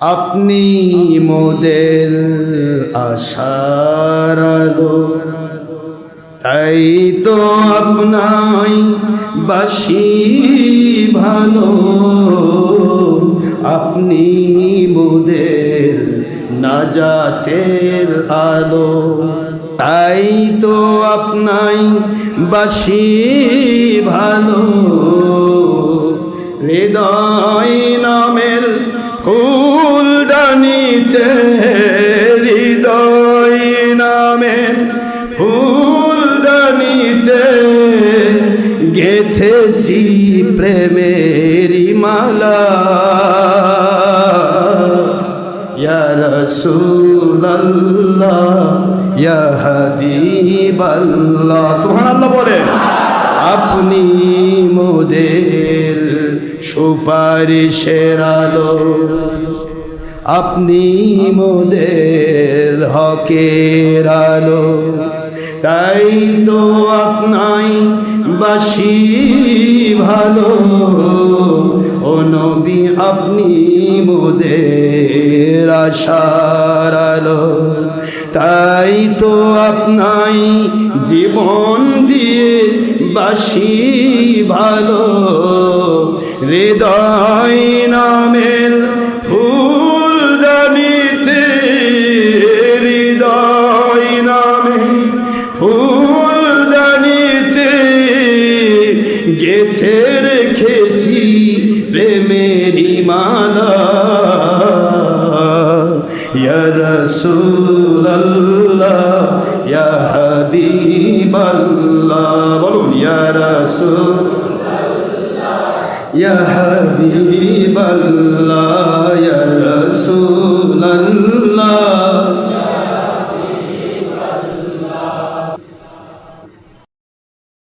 আপনি মোদের আশার আলো। তাই তো আপনাই বাসি ভালো। আপনি মোদের নাজাতের আলো। তাই তো আপনাই বাসি ডানিতে হৃদয় নামের ফুল ডানিতে গেথেছি প্রেমেরি মালা। রাসূলুল্লাহ, ইয়া হাবিবাল্লাহ। সুবহানাল্লাহ বলে আপনি মোদের সুপারিশের আলো আপনি মোদের হকের আলো। তাই তো আপনাই বাসি ভালো। ও নবী, আপনি মোদের আশার আলো। তাই তো আপনাই জীবন দিয়ে বাসি ভালো। হৃদয় গেথে রেখেছি প্রেমেরি মালা। রাসূলুল্লাহ ইয়া হাবিবাল্লাহ। বলুন ইয়া রাসূল ইয়া হাবিবাল্লাহ।